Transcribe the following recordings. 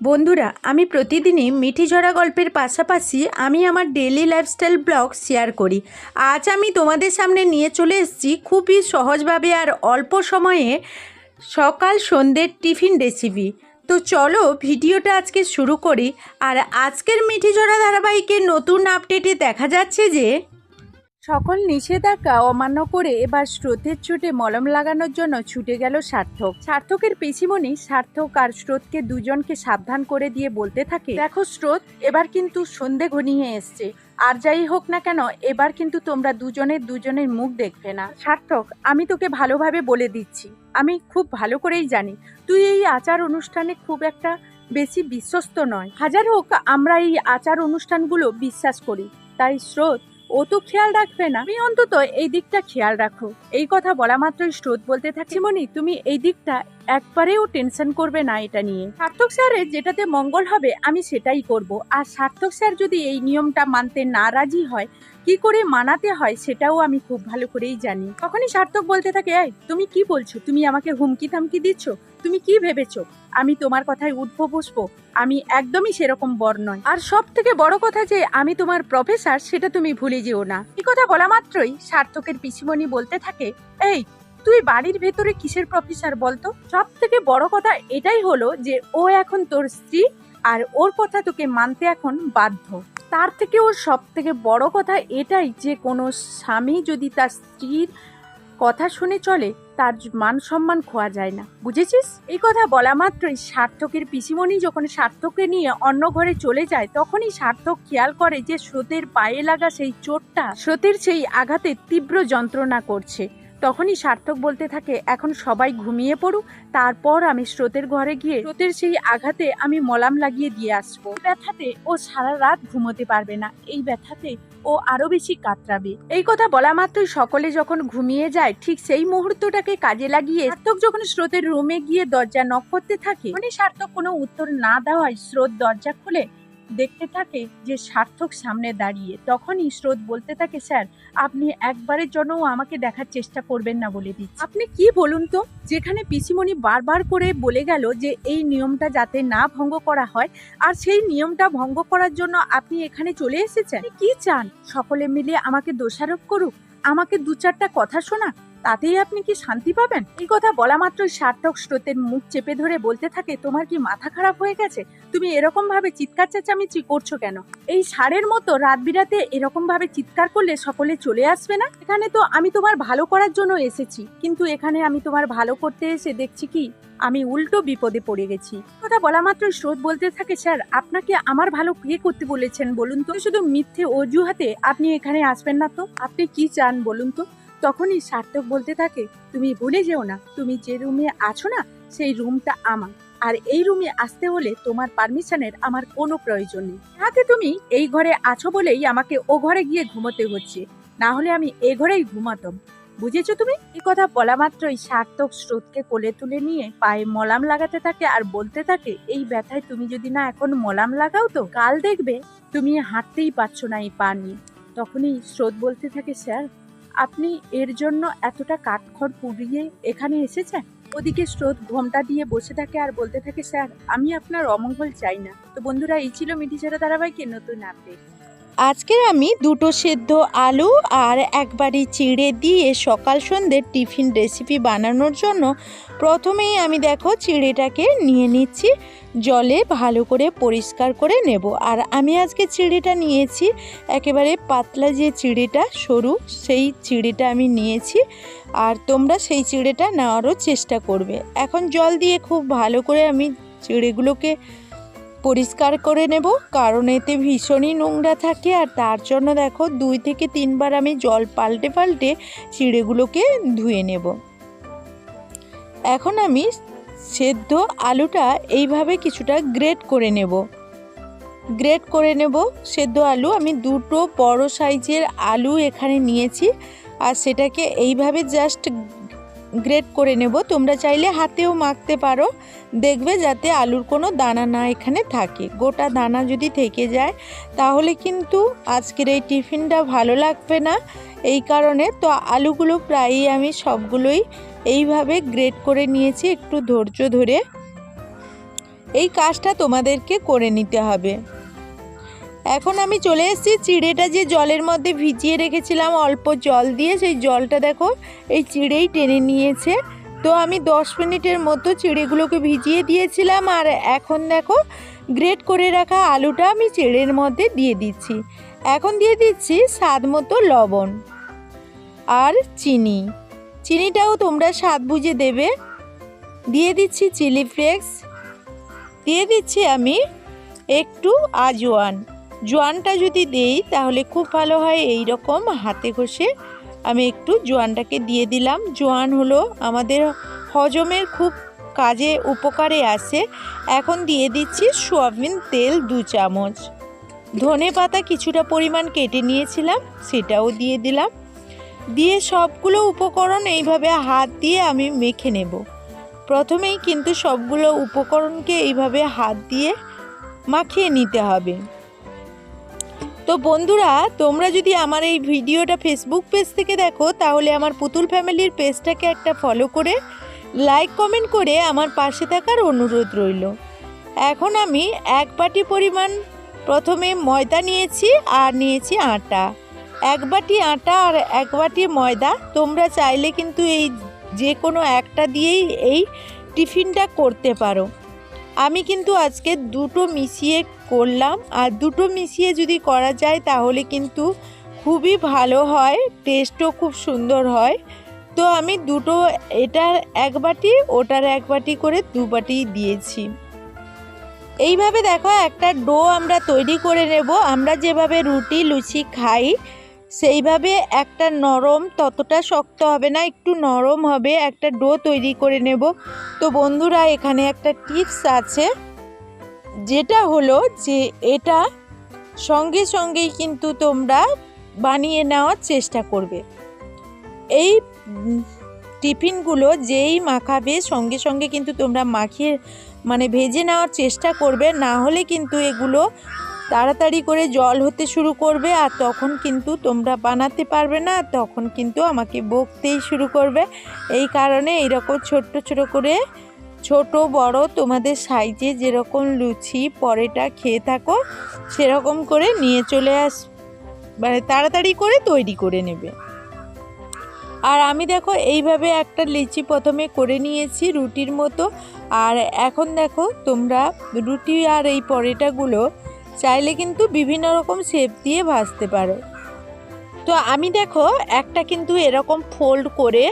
বন্ধুরা, আমি প্রতিদিনই মিঠি ঝরা গল্পের পাশাপাশি আমি আমার ডেলি লাইফস্টাইল ব্লগ শেয়ার করি। আজ আমি তোমাদের সামনে নিয়ে চলে এসেছি খুবই সহজভাবে আর অল্প সময়ে সকাল সন্ধ্যের টিফিন রেসিপি তো চলো ভিডিওটা আজকে শুরু করি। আর আজকের মিঠি ঝরা ধারাবাহিকের নতুন আপডেটে দেখা যাচ্ছে যে সকল নিষেধাজ্ঞা অমান্য করে এবার স্রোতের ছুটে মলম লাগানোর জন্য ছুটে গেল সার্থক। সার্থকের পেশিমণি সার্থক আর স্রোতকে দুজনকে সাবধান করে দিয়ে বলতে থাকে, দেখো স্রোত, এবার কিন্তু সন্ধে ঘনিয়ে এসছে। আর যাই হোক না কেন, এবার কিন্তু তোমরা দুজনের দুজনের মুখ দেখবে না। সার্থক, আমি তোকে ভালোভাবে বলে দিচ্ছি। আমি খুব ভালো করেই জানি, তুই এই আচার অনুষ্ঠানে খুব একটা বেশি বিশ্বস্ত নয়। হাজার হোক আমরা এই আচার অনুষ্ঠানগুলো বিশ্বাস করি। তাই স্রোত ও তো খেয়াল রাখবে না। তুমি অন্তত এই দিকটা খেয়াল রাখো। এই কথা বলা মাত্রই স্রোত বলতে থাকি। মনি তুমি এই দিকটা একবারেও টেনশন করবে না এটা নিয়ে। সার্থক স্যারের যেটাতে মঙ্গল হবে, আমি সেটাই করব। আর সার্থক স্যার যদি এই নিয়মটা মানতে না রাজি হয় কি করে মানাতে হয় সেটাও আমি খুব ভালো করেই জানি। তখনই সার্থক বলতে থাকে, এই, তুমি কি বলছো? তুমি আমাকে হুমকি থামকি দিচ্ছ? তুমি কি ভেবেছো? আমি তোমার কথায় উঠবো, বসবো? আমি একদমই সেরকম বর নয় আর সব থেকে বড় কথা যে, আমি তোমার প্রফেসর সেটা তুমি ভুলে যেও না। এই কথা বলা মাত্রই সার্থকের পিসিমণি বলতে থাকে, এই, তুই বাড়ির ভেতরে কিসের প্রফেসর বলতো? সব থেকে বড় কথা এটাই হলো যে, ও এখন তোর স্ত্রী আর ওর কথা তোকে মানতে এখন বাধ্য। তার থেকে ওর সব থেকে বড় কথা এটাই যে কোনো স্বামী যদি তার স্ত্রীর কথা শুনে চলে, তার মান সম্মান খোয়া যায় না। বুঝেছিস? এই কথা বলা মাত্রই সার্থকের পিসিমণি যখন সার্থককে নিয়ে অন্য ঘরে চলে যায়, তখনই সার্থক খেয়াল করে যে স্রোতের পায়ে লাগা সেই চোটটা, স্রোতের সেই আঘাতে তীব্র যন্ত্রণা করছে। তখনই সার্থক বলতে থাকে, এখন সবাই ঘুমিয়ে পড়ুক, তারপর আমি স্রোতের ঘরে গিয়ে স্রোতের সেই আঘাতে আমি মলাম লাগিয়ে দিয়ে আসব। ব্যথাতে ও সারা রাত ঘুমোতে পারবে না, এই ব্যথাতে ও আরও বেশি কাতরাবে। এই কথা বলা মাত্রই সকলে যখন ঘুমিয়ে যায়, ঠিক সেই মুহূর্তটাকে কাজে লাগিয়ে সার্থক যখন স্রোতের রুমে গিয়ে দরজা নক করতে থাকে সার্থক কোনো উত্তর না দেওয়ায় স্রোত দরজা খুলে দেখতে থাকে যে সার্থক সামনে দাঁড়িয়ে। তখনই স্রোত বলতে থাকে, স্যার, আপনি একবারের জন্যও আমাকে দেখার চেষ্টা করবেন না বলে দিচ্ছি। আপনি কি বলুন তো? যেখানে পিসিমণি বারবার করে বলে গেল যে এই নিয়মটা যাতে না ভঙ্গ করা হয়, আর সেই নিয়মটা ভঙ্গ করার জন্য আপনি এখানে চলে এসেছেন? কি চান? সকলে মিলে আমাকে দোষারোপ করুক? আমাকে দু চারটা কথা শোনা তাতেই আপনি কি শান্তি পাবেন? এই কথা বলা মাত্রই সার্থক স্রোতের মুখ চেপে ধরে বলতে থাকে, তোমার কি মাথা খারাপ হয়ে গেছে? তুমি এরকম ভাবে চিৎকার চেঁচামেচি করছ কেন? এই সারের মতো রাত বিরাতে এরকম ভাবে চিৎকার করলে সকলে চলে আসবে না? এখানে তো আমি তোমার ভালো করার জন্য এসেছি, কিন্তু এখানে আমি তোমার ভালো করতে এসে দেখছি কি? আমি উল্টো বিপদে পড়ে গেছি। কথা বলা মাত্র স্রোত বলতে থাকে, স্যার, আপনাকে আমার ভালো কে করতে বলেছেন বলুন তো? শুধু মিথ্যে অজুহাতে আপনি এখানে আসবেন না তো? আপনি কি চান বলুন তো? তখনই সার্থক বলতে থাকে, তুমি ভুলে যেও না, তুমি যে রুমে আছো না, সেই রুমটা আমার। আর এই রুমে আসতে হলে তোমার পারমিশনের আমার কোনো প্রয়োজন নেই। হাতে তুমি এই ঘরে আছো বলেই আমাকে ও ঘরে গিয়ে ঘুমোতে হচ্ছে। না হলে আমি এ ঘরেই ঘুমাতাম। বুঝেছ তুমি? এই কথা বলা মাত্রই সার্থক স্রোতকে কোলে তুলে নিয়ে পায়ে মলাম লাগাতে থাকে আর বলতে থাকে, এই ব্যথায় তুমি যদি না এখন মলাম লাগাও তো, কাল দেখবে তুমি হাঁটতেই পারছ না এই পা নিয়ে। তখনই স্রোত বলতে থাকে, স্যার আপনি এর জন্য এতটা কাঠখড় পুড়িয়ে এখানে এসেছেন? ওদিকে স্রোত ঘোমটা দিয়ে বসে থাকে আর বলতে থাকে, স্যার, আমি আপনার অমঙ্গল চাই না। তো বন্ধুরা, এই ছিল মিঠি ছাড়া ধারাবাহিকের নতুন আপডেট আজকের আমি দুটো সেদ্ধ আলু আর একবারই চিড়ে দিয়ে সকাল সন্ধ্যের টিফিন রেসিপি বানানোর জন্য প্রথমেই আমি দেখো চিড়েটাকে নিয়ে নিচ্ছি। জলে ভালো করে পরিষ্কার করে নেব। আর আমি আজকে চিড়েটা নিয়েছি, একেবারে পাতলা যে চিড়েটা, সরু, সেই চিড়েটা আমি নিয়েছি। আর তোমরা সেই চিড়েটা নেওয়ারও চেষ্টা করবে। এখন জল দিয়ে খুব ভালো করে আমি চিড়েগুলোকে পরিষ্কার করে নেব, কারণ এতে ভীষণই নোংরা থাকে। আর তার জন্য দেখো, দুই থেকে তিনবার আমি জল পাল্টে পাল্টে চিড়েগুলোকে ধুয়ে নেব। এখন আমি সেদ্ধ আলুটা এইভাবে কিছুটা গ্রেট করে নেব। গ্রেট করে নেব সেদ্ধ আলু। আমি দুটো বড় সাইজের আলু এখানে নিয়েছি, আর সেটাকে এইভাবে জাস্ট গ্রেট করে নেব। তোমরা চাইলে হাতেও মাখতে পারো। দেখবে যাতে আলুর কোনো দানা না এখানে থাকে। গোটা দানা যদি থেকে যায়, তাহলে কিন্তু আজকের এই টিফিনটা ভালো লাগবে না। এই কারণে তো আলুগুলো প্রায়ই আমি সবগুলোই এইভাবে গ্রেট করে নিয়েছি একটু ধৈর্য ধরে। এই কাজটা তোমাদেরকে করে নিতে হবে। এখন আমি চলে এসেছি চিড়েটা যে জলের মধ্যে ভিজিয়ে রেখেছিলাম, অল্প জল দিয়ে সেই জলটা দেখো, এই চিড়েই টেনে নিয়েছে। তো আমি দশ মিনিটের মতো চিড়েগুলোকে ভিজিয়ে দিয়েছিলাম আর এখন দেখো, গ্রেট করে রাখা আলুটা আমি চিড়ের মধ্যে দিয়ে দিচ্ছি। এখন দিয়ে দিচ্ছি স্বাদ মতো লবণ আর চিনি। চিনিটাও তোমরা স্বাদ বুঝে দেবে। দিয়ে দিচ্ছি চিলি ফ্লেক্স। দিয়ে দিচ্ছি আমি একটু আজওয়ান। জোয়ানটা যদি দেই, তাহলে খুব ভালো হয় এই রকম হাতে ঘষে। আমি একটু জোয়ানটাকে দিয়ে দিলাম। জোয়ান হলো আমাদের হজমের খুব কাজে উপকারে আসে। এখন দিয়ে দিচ্ছি সোয়াবিন তেল দু চামচ। ধনে পাতা কিছুটা পরিমাণ কেটে নিয়েছিলাম, সেটাও দিয়ে দিলাম। দিয়ে সবগুলো উপকরণ এইভাবে হাত দিয়ে আমি মেখে নেব। প্রথমেই কিন্তু সবগুলো উপকরণকে এইভাবে হাত দিয়ে মাখিয়ে নিতে হবে। তো বন্ধুরা, তোমরা যদি আমার এই ভিডিওটা ফেসবুক পেজ থেকে দেখো, তাহলে আমার পুতুল ফ্যামিলির পেজটাকে একটা ফলো করে লাইক কমেন্ট করে আমার পাশে থাকার অনুরোধ রইল। এখন আমি এক বাটি পরিমাণ প্রথমে ময়দা নিয়েছি আর নিয়েছি আটা। এক বাটি আটা আর এক বাটি ময়দা, তোমরা চাইলে কিন্তু এই যে কোনো একটা দিয়েই এই টিফিনটা করতে পারো। আমি কিন্তু আজকে দুটো মিশিয়ে করলাম আর দুটো মিশিয়ে যদি করা যায় তাহলে কিন্তু খুবই ভালো হয় টেস্টও খুব সুন্দর হয়। তো আমি দুটো, এটার এক বাটি, ওটার এক বাটি করে দু বাটি দিয়েছি। এইভাবে দেখো একটা ডো আমরা তৈরি করে নেব, আমরা যেভাবে রুটি, লুচি খাই, সেইভাবে একটা নরম, ততটা শক্ত হবে না, একটু নরম হবে একটা ডো তৈরি করে নেব। তো বন্ধুরা, এখানে একটা টিপস আছে। যেটা হলো যে এটা সঙ্গে সঙ্গেই কিন্তু তোমরা বানিয়ে নেওয়ার চেষ্টা করবে। এই টিফিনগুলো যেই মাখাবে সঙ্গে সঙ্গে কিন্তু তোমরা মাখিয়ে মানে ভেজে নেওয়ার চেষ্টা করবে, না হলে কিন্তু এগুলো তাড়াতাড়ি করে জল হতে শুরু করবে আর তখন কিন্তু তোমরা বানাতে পারবে না, তখন কিন্তু আমাকে বকতেই শুরু করবে। এই কারণে এইরকম ছোট্ট ছোট করে ছোট, বড়, তোমাদের সাইজে যেরকম লুচি, পরেটা খেয়ে থাকো, সেরকম করে নিয়ে চলে আস মানে তাড়াতাড়ি করে তৈরি করে নেবে। আর আমি দেখো এইভাবে একটা লিচি প্রথমে করে নিয়েছি রুটির মতো। আর এখন দেখো তোমরা রুটি আর এই পরেটাগুলো চাইলে কিন্তু বিভিন্ন রকম শেপ দিয়ে ভাজতে পারো। তো আমি দেখো একটা কিন্তু এরকম ফোল্ড করে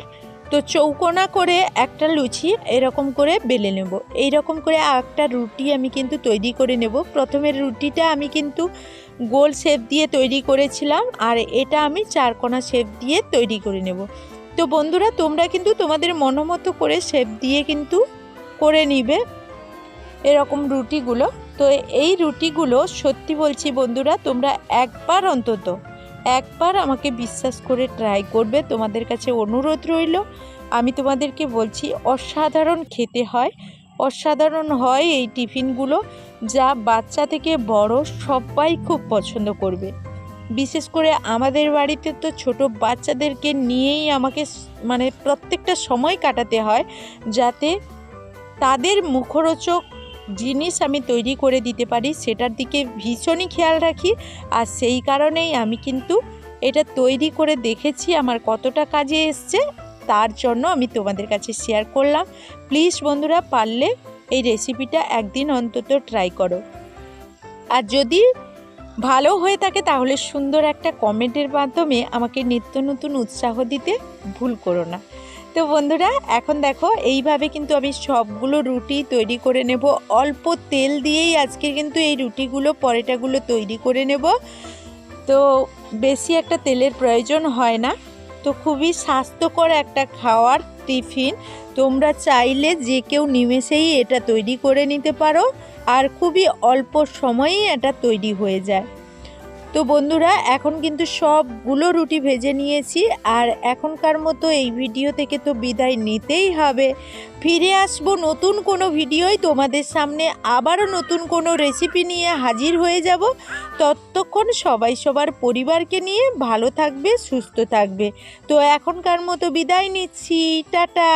তো চৌকোনা করে একটা লুচি এরকম করে বেলে নেব। এই রকম করে একটা রুটি আমি কিন্তু তৈরি করে নেব। প্রথমে রুটিটা আমি কিন্তু গোল শেপ দিয়ে তৈরি করেছিলাম আর এটা আমি চারকোনা শেপ দিয়ে তৈরি করে নেব। তো বন্ধুরা, তোমরা কিন্তু তোমাদের মনোমতো করে শেপ দিয়ে কিন্তু করে নিবে এরকম রুটিগুলো। তো এই রুটিগুলো সত্যি বলছি বন্ধুরা, তোমরা একবার অন্তত একবার আমাকে বিশ্বাস করে ট্রাই করবে, তোমাদের কাছে অনুরোধ রইল। আমি তোমাদেরকে বলছি, অসাধারণ খেতে হয়। অসাধারণ হয় এই টিফিনগুলো, যা বাচ্চা থেকে বড় সবাই খুব পছন্দ করবে। বিশেষ করে আমাদের বাড়িতে তো ছোট বাচ্চাদেরকে নিয়েই আমাকে মানে প্রত্যেকটা সময় কাটাতে হয়, যাতে তাদের মুখরোচক জিনিস আমি তৈরি করে দিতে পারি, সেটার দিকে ভীষণই খেয়াল রাখি। আর সেই কারণেই আমি কিন্তু এটা তৈরি করে দেখেছি, আমার কতটা কাজে এসছে, তার জন্য আমি তোমাদের কাছে শেয়ার করলাম। প্লিজ বন্ধুরা, পারলে এই রেসিপিটা একদিন অন্তত ট্রাই করো। আর যদি ভালো হয়ে থাকে, তাহলে সুন্দর একটা কমেন্টের মাধ্যমে আমাকে নিত্য নতুন উৎসাহ দিতে ভুল করো না। তো বন্ধুরা, এখন দেখো, এইভাবে কিন্তু আমি সবগুলো রুটি তৈরি করে নেব। অল্প তেল দিয়েই আজকে কিন্তু এই রুটিগুলো, পরোটাগুলো তৈরি করে নেব। তো বেশি একটা তেলের প্রয়োজন হয় না। তো খুবই স্বাস্থ্যকর একটা খাওয়ার টিফিন। তোমরা চাইলে যে কেউ নিমেষেই এটা তৈরি করে নিতে পারো। আর খুবই অল্প সময়েই এটা তৈরি হয়ে যায়। তো বন্ধুরা, এখন কিন্তু সবগুলো রুটি ভেজে নিয়েছি আর এখনকার মতো এই ভিডিও থেকে তো বিদায় নিতেই হবে। ফিরে আসব নতুন কোনো ভিডিওই তোমাদের সামনে আবারও নতুন কোনো রেসিপি নিয়ে হাজির হয়ে যাব। ততক্ষণ সবাই সবার পরিবারকে নিয়ে ভালো থাকবে, সুস্থ থাকবে। তো এখনকার মতো বিদায় নিচ্ছি। টাটা!